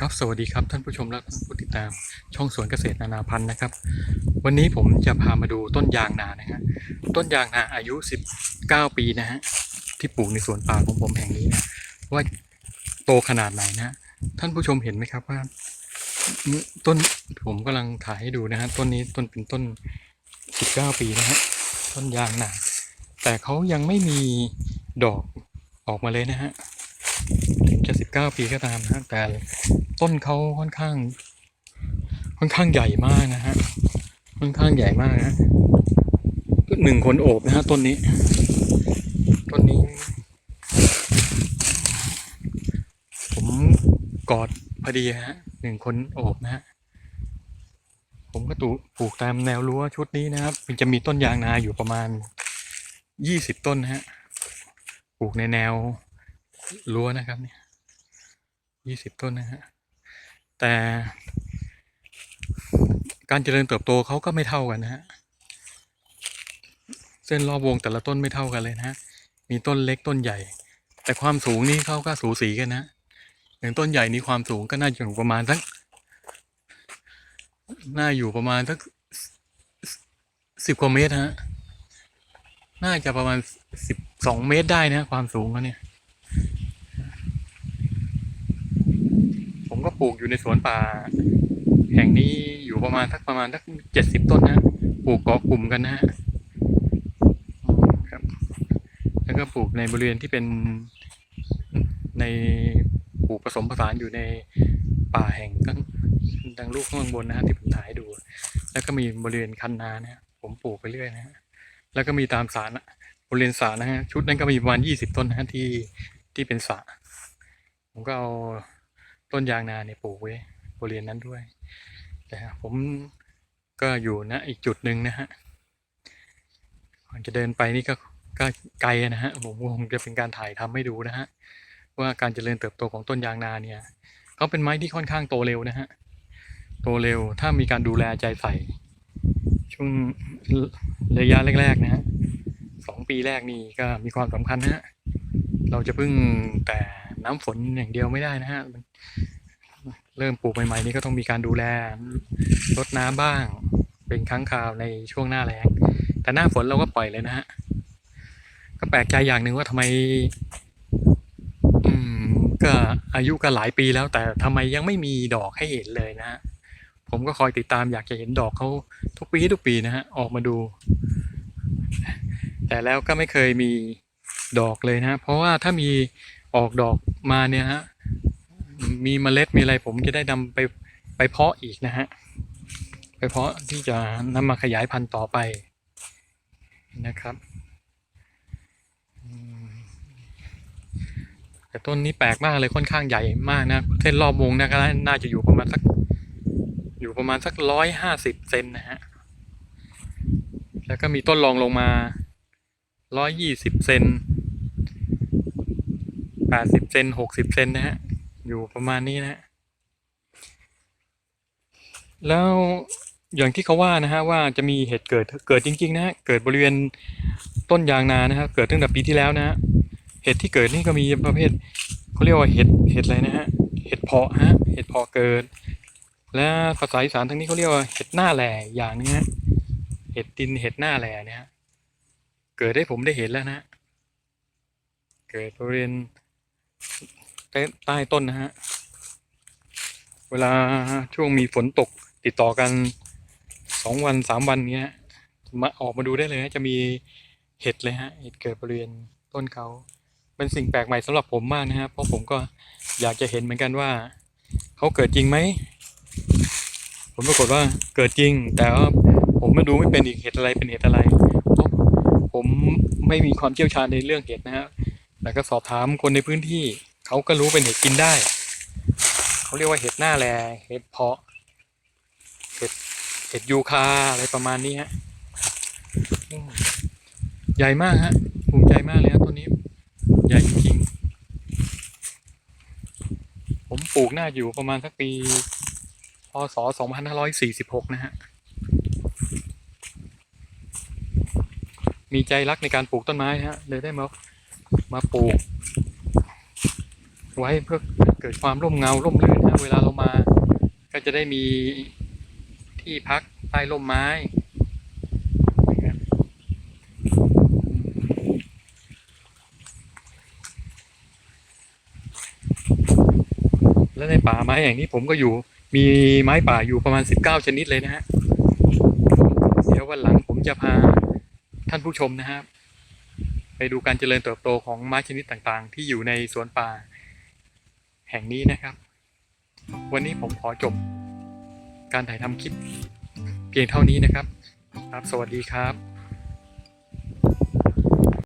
ครับสวัสดีครับท่านผู้ชมและท่านผู้ติดตามช่องสวนเกษตรนานาพันธุ์นะครับ วันนี้ผมจะพามาดูต้นยางนานะฮะต้นยางนาอายุ 19 ปีนะฮะที่ปลูกในสวนป่าของผมแห่งนี้นะว่าโตขนาดไหนนะฮะท่านผู้ชมเห็นไหมครับว่าต้นผมกำลังถ่ายให้ดูนะฮะต้นนี้ต้นเป็นต้น 19 ปีนะฮะต้นยางนาแต่เขายังไม่มีดอกออกมาเลยนะฮะ เก้าปีก็ตามนะ แต่ต้นเขาค่อนข้าง ค่อนข้างใหญ่มากนะฮะ ค่อนข้างใหญ่มากนะฮะหนึ่งคนโอบนะฮะต้นนี้ ต้นนี้ ผมกอดพอดีฮะหนึ่งคนโอบนะฮะผมก็ตูปลูกตามแนวรั้วชุดนี้นะครับ มันจะมีต้นยางนาอยู่ประมาณยี่สิบต้นนะฮะ ปลูกในแนวรั้วนะครับเนี่ย ยี่สิบต้นนะฮะ แต่การเจริญเติบโตเขาก็ไม่เท่ากันนะฮะ เส้นรอบวงแต่ละต้นไม่เท่ากันเลยนะฮะ มีต้นเล็กต้นใหญ่ แต่ความสูงนี่เขาก็สูสีกันนะอย่างต้นใหญ่นี่ความสูงก็น่าจะอยู่ประมาณสักน่าอยู่ประมาณสักสิบกว่าเมตรฮะ น่าจะประมาณสิบสองเมตรได้นะ ความสูงเขาเนี่ย ผมก็ ปลูกอยู่ในสวนป่า แห่งนี้อยู่ประมาณสักประมาณสักเจ็ดสิบต้นนะปลูกเกาะกลุ่มกันนะฮะครับ แล้วก็ปลูกในบริเวณที่เป็นในปลูกผสมผสานอยู่ในป่าแห่งข้งดังลูกข้างบนนะฮะที่ผมถ่ายดู แล้วก็มีบริเวณคันนานะผมปลูกไปเรื่อยนะฮะแล้วก็มีตามสารบริเวณสารนะฮะชุดนั้นก็มีประมาณยี่สิบต้นนะฮะที่ที่เป็นสระผมก็เอา ต้นยางนาเนี่ยปลูกไว้บริเวณนั้นด้วยแต่ผมก็อยู่นะอีกจุดหนึ่งนะฮะก่อนจะเดินไปนี่ก็ก็ไกลนะฮะผมคงจะเป็นการถ่ายทำให้ดูนะฮะว่าการเจริญเติบโตของต้นยางนาเนี่ยเขาเป็นไม้ที่ค่อนข้างโตเร็วนะฮะโตเร็วถ้ามีการดูแลใจใส่ช่วงระยะแรกๆนะฮะสองปีแรกนี่ก็มีความสำคัญนะฮะเราจะพึ่งแต่ น้ำฝนอย่างเดียวไม่ได้นะฮะเริ่มปลูกใหม่ๆนี่ก็ต้องมีการดูแลรดน้ำบ้าง เป็นครั้งคราวในช่วงหน้าแล้งแต่หน้าฝนเราก็ปล่อยเลยนะฮะก็แปลกใจอย่างหนึ่งว่าทำไม อืม ก็อายุก็หลายปีแล้ว แต่ทำไมยังไม่มีดอกให้เห็นเลยนะฮะผมก็คอยติดตามอยากจะเห็นดอกเขาทุกปีทุกปีนะฮะออกมาดู แต่แล้วก็ไม่เคยมีดอกเลยนะ เพราะว่าถ้ามี ออกดอกมาเนี่ยฮะมีเมล็ดมีอะไรผมจะได้นำไปไปเพาะอีกนะฮะไปเพาะที่จะนำมาขยายพันธุ์ต่อไปนะครับแต่ต้นนี้แปลกมากเลยค่อนข้างใหญ่มากนะเส้นรอบวงนะก็น่าจะอยู่ประมาณสัก อยู่ประมาณสักร้อยห้าสิบเซนนะฮะแล้วก็มีต้นรองลงมาร้อยยี่สิบเซน แปดสิบเซนหกสิบเซนนะฮะ อยู่ประมาณนี้นะฮะ แล้วอย่างที่เขาว่านะฮะว่าจะมีเหตุเกิดเกิดจริง ๆ นะฮะ เกิดบริเวณต้นยางนานะฮะ เกิดตั้งแต่ปีที่แล้วนะฮะ เห็ดที่เกิดนี่ก็มีประเภทเขาเรียกว่าเห็ดเห็ดอะไรนะฮะ เห็ดเพาะฮะ เห็ดเพาะเกิด และภาษาอีสานทางนี้เขาเรียกว่าเห็ดหน้าแหล่อย่างนึงฮะ เห็ดดินเห็ดหน้าแหล่เนี่ยเกิดได้ผมได้เห็นแล้วนะฮะเกิดบริเวณ ใต้ใต้ต้นนะฮะ เวลาช่วงมีฝนตกติดต่อกันสองวันสามวันเงี้ย มาออกมาดูได้เลยนะจะมีเห็ดเลยฮะเห็ดเกิดบริเวณต้นเขาเป็นสิ่งแปลกใหม่สำหรับผมมากนะฮะเพราะผมก็อยากจะเห็นเหมือนกันว่าเขาเกิดจริงไหมผมปรากฏว่าเกิดจริง แต่ว่าผมไม่ดูไม่เป็นอีกเห็ดอะไรเป็นเห็ดอะไรเพราะผมไม่มีความเชี่ยวชาญในเรื่องเห็ดนะฮะ แต่ก็สอบถามคนในพื้นที่ เขาก็รู้เป็นเห็ดกินได้ เขาเรียกว่าเห็ดหน้าแลเห็ดเพาะ เห็ดเห็ดยูคาอะไรประมาณนี้ฮะใหญ่มากฮะภูมิใจมากเลยฮะต้นนี้ ใหญ่จริงๆผมปลูกน่าอยู่ประมาณสักปีพศ2546 นะฮะ มีใจรักในการปลูกต้นไม้ฮะ เลยได้มา มาปลูก ไว้เพื่อเกิดความร่มเงาร่มรื่นนะเวลาเรามา ก็จะได้มีที่พักใต้ร่มไม้นะครับและในป่าไม้แห่งนี้ผมก็อยู่ มีไม้ป่าอยู่ประมาณ 19 ชนิดเลยนะฮะ เดี๋ยววันหลังผมจะพาท่านผู้ชมนะครับ ไปดูการเจริญเติบโตของไม้ชนิดต่างๆ ที่อยู่ในสวนป่าแห่งนี้นะครับ วันนี้ผมขอจบการถ่ายทำคลิปเพียงเท่านี้นะครับ ครับ สวัสดีครับ